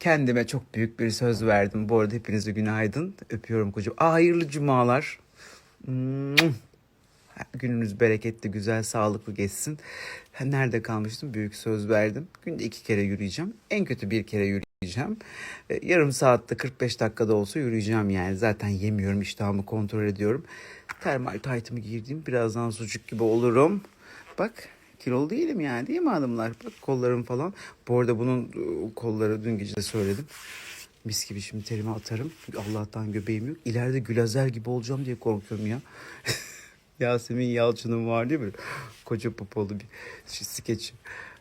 Kendime çok büyük bir söz verdim. Bu arada hepinize günaydın. Öpüyorum kocam. Aa, hayırlı cumalar. Gününüz bereketli, güzel, sağlıklı geçsin. Nerede kalmıştım? Büyük söz verdim. Günde iki kere yürüyeceğim. En kötü bir kere yürüyeceğim. E, Yarım saatte 45 dakikada olsa yürüyeceğim yani. Zaten yemiyorum, iştahımı kontrol ediyorum. Termal taytımı giydiğim birazdan sucuk gibi olurum. Bak kilolu değilim yani değil mi hanımlar? Bak kollarım falan. Bu arada bunun e, kolları dün gece de söyledim. Mis gibi şimdi terime atarım. Allah'tan göbeğim yok. İleride Gülazer gibi olacağım diye korkuyorum ya. Yasemin Yalçın'ın var değil mi? Koca popolu bir şey, skeç.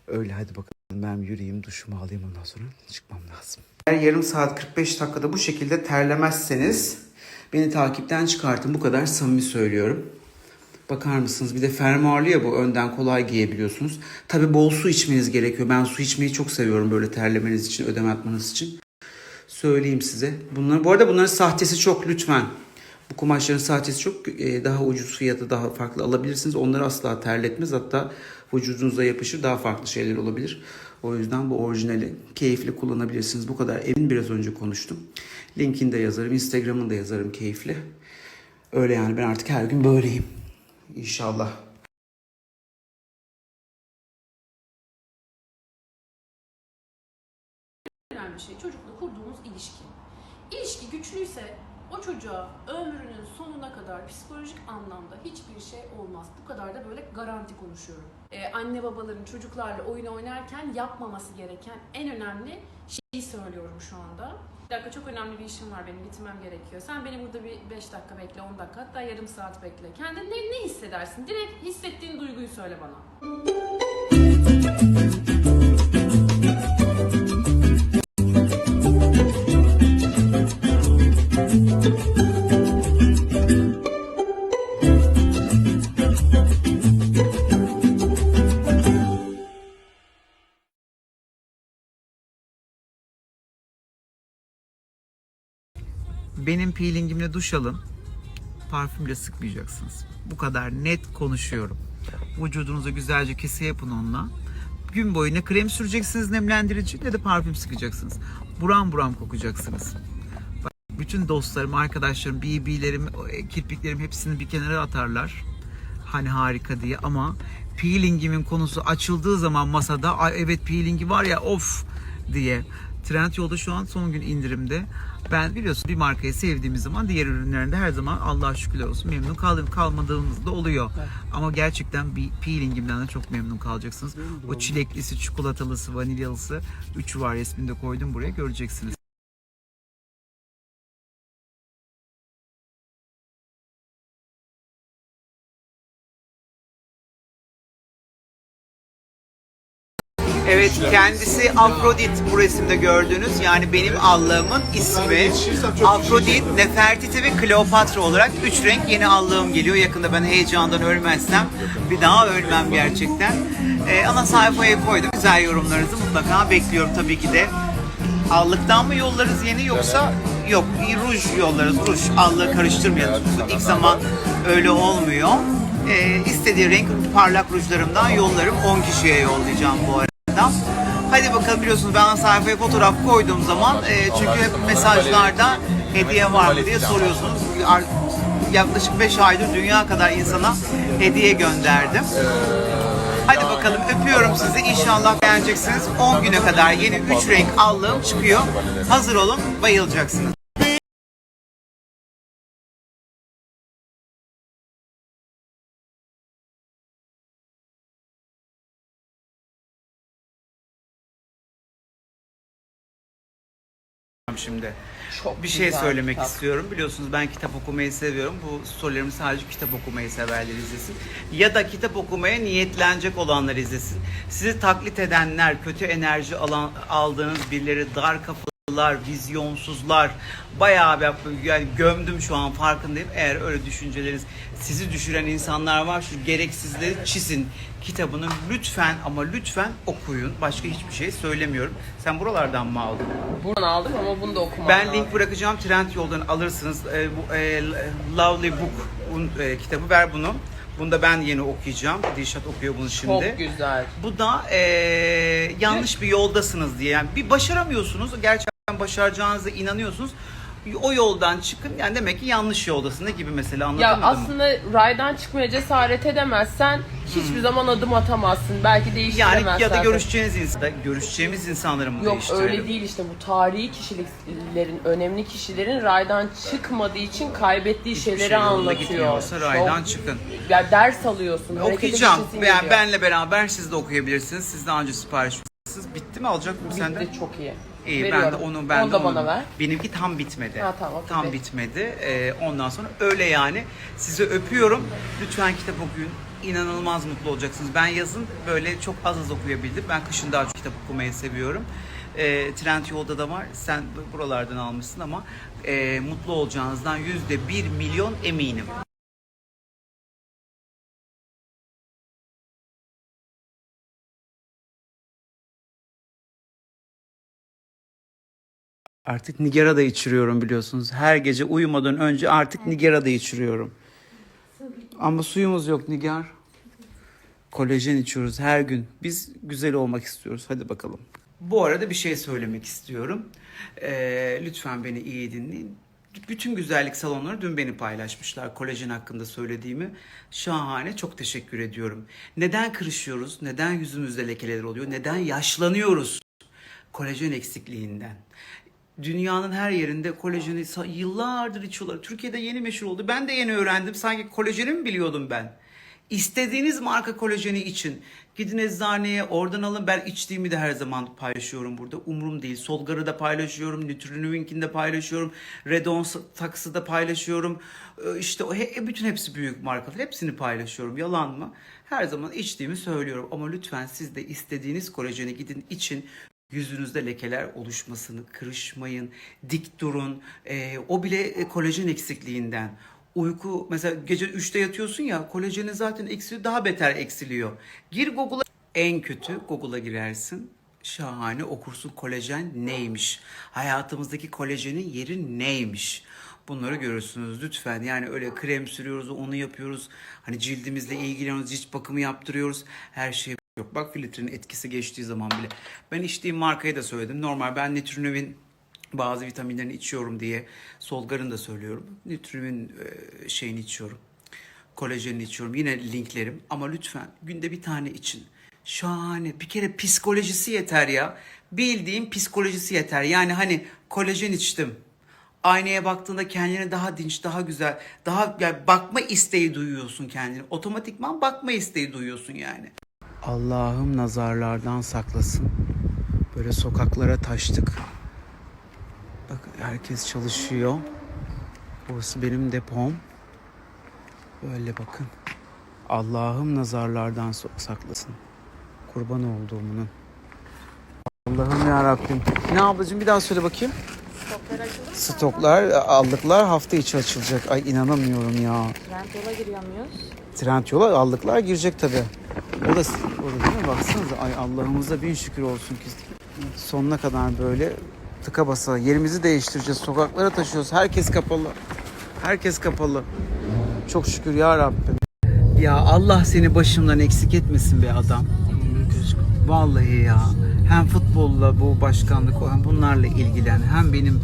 Öyle hadi bakalım ben yürüyeyim duşumu alayım ondan sonra çıkmam lazım. Eğer yarım saat 45 dakikada bu şekilde terlemezseniz beni takipten çıkartın. Bu kadar samimi söylüyorum. Bakar mısınız? Bir de fermuarlı ya bu önden kolay giyebiliyorsunuz. Tabii bol su içmeniz gerekiyor. Ben su içmeyi çok seviyorum böyle terlemeniz için, ödem atmanız için. Söyleyeyim size. Bunlar, bu arada bunların sahtesi çok lütfen. Bu kumaşların sahtesi çok e, daha ucuz fiyatı daha farklı alabilirsiniz. Onları asla terletmez. Hatta vücudunuza yapışır daha farklı şeyler olabilir. O yüzden bu orijinali keyifli kullanabilirsiniz. Bu kadar emin biraz önce konuştum. Linkini de yazarım. Instagram'ını da yazarım keyifli. Öyle yani ben artık her gün böyleyim. İnşallah. önemli şey çocukla kurduğunuz ilişki. İlişki güçlüyse o çocuğa psikolojik anlamda hiçbir şey olmaz. Bu kadar da böyle garanti konuşuyorum. Ee, anne babaların çocuklarla oyun oynarken yapmaması gereken en önemli şeyi söylüyorum şu anda. Bir dakika çok önemli bir işim var benim gitmem gerekiyor. Sen beni burada bir 5 dakika bekle 10 dakika hatta yarım saat bekle. Kendin ne, ne hissedersin? Direkt hissettiğin duyguyu söyle bana. Benim peelingimle duş alın. Parfümle sıkmayacaksınız. Bu kadar net konuşuyorum. Vücudunuza güzelce kese yapın onunla. Gün boyu ne krem süreceksiniz nemlendirici ne de parfüm sıkacaksınız. Buram buram kokacaksınız. Bütün dostlarım, arkadaşlarım, BB'lerim, kirpiklerim hepsini bir kenara atarlar. Hani harika diye ama peelingimin konusu açıldığı zaman masada evet peelingi var ya of diye. Trendyol'da şu an son gün indirimde. Ben biliyorsun bir markayı sevdiğimiz zaman diğer ürünlerinde her zaman Allah'a şükürler olsun memnun kaldım kalmadığımız da oluyor. Ama gerçekten bir peelingimden de çok memnun kalacaksınız. O çileklisi, çikolatalısı, vanilyalısı üçü var resmini de koydum buraya göreceksiniz. Evet kendisi Afrodit bu resimde gördüğünüz yani benim Allah'ımın ismi. Afrodit, Nefertiti ve Kleopatra olarak üç renk yeni Allah'ım geliyor. Yakında ben heyecandan ölmezsem bir daha ölmem gerçekten. Ee, ana sayfaya koydum. Güzel yorumlarınızı mutlaka bekliyorum tabii ki de. Allıktan mı yollarız yeni yoksa yok ruj yollarız ruj allığı karıştırmayalım ilk zaman öyle olmuyor ee, istediği renk parlak rujlarımdan yollarım 10 kişiye yollayacağım bu arada hadi bakalım biliyorsunuz ben sayfaya fotoğraf koyduğum zaman e, çünkü hep mesajlarda hediye var mı diye soruyorsunuz yaklaşık 5 aydır dünya kadar insana hediye gönderdim Hadi bakalım öpüyorum sizi. İnşallah beğeneceksiniz. 10 güne kadar yeni 3 renk allığım çıkıyor. Hazır olun. Bayılacaksınız. Şimdi. Çok bir şey güzel söylemek kitap. istiyorum. Biliyorsunuz ben kitap okumayı seviyorum. Bu storylerimi sadece kitap okumayı severler izlesin. Ya da kitap okumaya niyetlenecek olanlar izlesin. Sizi taklit edenler, kötü enerji alan, aldığınız birileri, dar kafalılar, vizyonsuzlar, bayağı bir yani gömdüm şu an farkındayım. Eğer öyle düşünceleriniz sizi düşüren insanlar var şu gereksizleri çizin kitabını lütfen ama lütfen okuyun. Başka hiçbir şey söylemiyorum. Sen buralardan mı aldın? Buradan aldım ama bunu da okumam Ben lazım. link bırakacağım. Trend yoldan alırsınız. E, bu, e, Lovely Book e, kitabı ver bunu. Bunu da ben yeni okuyacağım. Dilşat okuyor bunu şimdi. Çok güzel. Bu da e, yanlış bir yoldasınız diye. Yani bir başaramıyorsunuz. Gerçi başaracağınıza inanıyorsunuz. O yoldan çıkın. Yani demek ki yanlış yoldasın. Gibi mesela Ya anlatamadım mı? aslında raydan çıkmaya cesaret edemezsen hiçbir zaman adım atamazsın. Belki değiştiremezsen. Yani ya da görüşeceğiniz insan, görüşeceğimiz insanları mı Yok öyle değil işte bu tarihi kişilerin, önemli kişilerin raydan çıkmadığı için kaybettiği Hiçbir şeyleri şey anlatıyor. gitmiyorsa raydan Çok- çıkın. Ya ders alıyorsun. Okuyacağım. Yani benle beraber siz de okuyabilirsiniz. Siz daha önce sipariş. Bitti mi? Alacak mı senden? Bitti çok iyi. İyi ben Veriyorum. de onu ben Onu de da onu- bana ver. Benimki tam bitmedi. Ha, tamam, okey. Tam bitmedi. Ee, ondan sonra öyle yani. Sizi öpüyorum. Lütfen kitap okuyun. İnanılmaz mutlu olacaksınız. Ben yazın böyle çok az az okuyabildim. Ben kışın daha çok kitap okumayı seviyorum. Ee, Trend yolda da var. Sen buralardan almışsın ama e, mutlu olacağınızdan yüzde bir milyon eminim. Artık Nigera'da içiriyorum biliyorsunuz. Her gece uyumadan önce artık Nigera'da içiriyorum. Ama suyumuz yok Nigar. Kolajen içiyoruz her gün. Biz güzel olmak istiyoruz. Hadi bakalım. Bu arada bir şey söylemek istiyorum. Ee, lütfen beni iyi dinleyin. Bütün güzellik salonları dün beni paylaşmışlar kolajen hakkında söylediğimi. Şahane çok teşekkür ediyorum. Neden kırışıyoruz? Neden yüzümüzde lekeler oluyor? Neden yaşlanıyoruz? Kolajen eksikliğinden. Dünyanın her yerinde kolajeni yıllardır içiyorlar. Türkiye'de yeni meşhur oldu. Ben de yeni öğrendim. Sanki kolajeni mi biliyordum ben? İstediğiniz marka kolajeni için gidin eczaneye oradan alın. Ben içtiğimi de her zaman paylaşıyorum burada. Umurum değil. Solgar'ı da paylaşıyorum. Nutrinuvink'ini de paylaşıyorum. Redon taksı da paylaşıyorum. Ee, İşte he- bütün hepsi büyük markalar. Hepsini paylaşıyorum. Yalan mı? Her zaman içtiğimi söylüyorum. Ama lütfen siz de istediğiniz kolajeni gidin için. Yüzünüzde lekeler oluşmasını kırışmayın, dik durun. Ee, o bile e, kolajen eksikliğinden. Uyku mesela gece 3'te yatıyorsun ya kolajenin zaten eksiliyor daha beter eksiliyor. Gir Google'a en kötü Google'a girersin. Şahane okursun kolajen neymiş? Hayatımızdaki kolajenin yeri neymiş? Bunları görürsünüz lütfen. Yani öyle krem sürüyoruz, onu yapıyoruz. Hani cildimizle ilgileniyoruz, cilt bakımı yaptırıyoruz. Her şey yok. Bak filtrenin etkisi geçtiği zaman bile. Ben içtiğim markayı da söyledim. Normal ben Nutrinovin bazı vitaminlerini içiyorum diye Solgar'ın da söylüyorum. Nutrinovin e, şeyini içiyorum. Kolajenini içiyorum. Yine linklerim. Ama lütfen günde bir tane için. Şahane. Bir kere psikolojisi yeter ya. Bildiğim psikolojisi yeter. Yani hani kolajen içtim. Aynaya baktığında kendine daha dinç, daha güzel, daha yani bakma isteği duyuyorsun kendini. Otomatikman bakma isteği duyuyorsun yani. Allah'ım nazarlardan saklasın. Böyle sokaklara taştık. Bak herkes çalışıyor. Burası benim depom. Böyle bakın. Allah'ım nazarlardan saklasın. Kurban olduğumun. Allah'ım ya Rabbim. Ne ablacığım bir daha söyle bakayım. Stoklar aldıklar hafta içi açılacak. Ay inanamıyorum ya. Trendyol'a giriyor muyuz? Trend yola aldıklar girecek tabi. O da orada değil mi? Baksanıza ay Allah'ımıza bin şükür olsun ki sonuna kadar böyle tıka basa yerimizi değiştireceğiz. Sokaklara taşıyoruz. Herkes kapalı. Herkes kapalı. Çok şükür ya Rabbim. Ya Allah seni başımdan eksik etmesin be adam. Vallahi ya. Hem futbolla bu başkanlık hem bunlarla ilgilen hem benim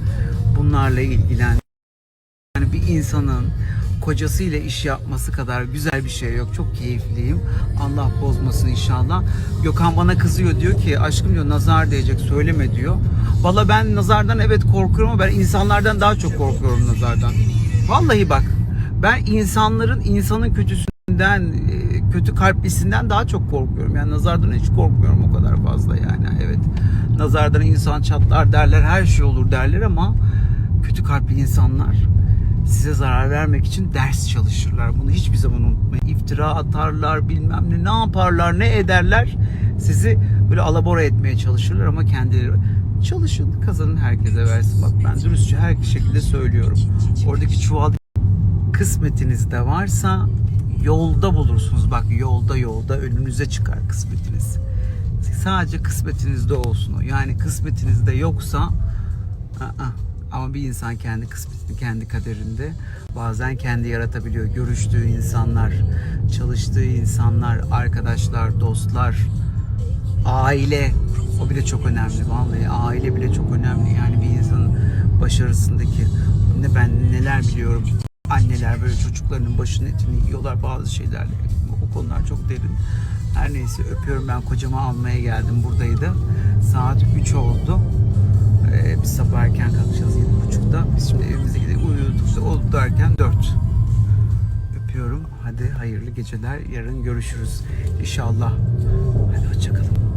bunlarla ilgilen. Yani bir insanın kocasıyla iş yapması kadar güzel bir şey yok. Çok keyifliyim. Allah bozmasın inşallah. Gökhan bana kızıyor diyor ki aşkım diyor nazar değecek söyleme diyor. Valla ben nazardan evet korkuyorum ama ben insanlardan daha çok korkuyorum nazardan. Vallahi bak ben insanların insanın kötüsünden e, kötü kalplisinden daha çok korkuyorum. Yani nazardan hiç korkmuyorum o kadar fazla yani. Evet nazardan insan çatlar derler her şey olur derler ama kötü kalpli insanlar size zarar vermek için ders çalışırlar. Bunu hiçbir zaman unutmayın. İftira atarlar, bilmem ne, ne yaparlar, ne ederler. Sizi böyle alabora etmeye çalışırlar ama kendileri çalışın, kazanın herkese versin. Bak ben dürüstçe her şekilde söylüyorum. Oradaki çuval kısmetinizde varsa yolda bulursunuz. Bak yolda yolda önünüze çıkar kısmetiniz. Sadece kısmetinizde olsun o. Yani kısmetinizde yoksa ı-ı. Ama bir insan kendi kısmetini kendi kaderinde bazen kendi yaratabiliyor. Görüştüğü insanlar, çalıştığı insanlar, arkadaşlar, dostlar Aile. O bile çok önemli vallahi. Aile bile çok önemli. Yani bir insanın başarısındaki ne ben neler biliyorum. Anneler böyle çocuklarının başının etini yiyorlar bazı şeylerle. O konular çok derin. Her neyse öpüyorum ben kocama almaya geldim buradaydı. Saat 3 oldu. Ee, biz sabah erken kalkacağız 7.30'da. Biz şimdi evimize gidip uyuduk oldu derken 4. Öpüyorum. Hadi hayırlı geceler. Yarın görüşürüz. İnşallah. Hadi hoşçakalın.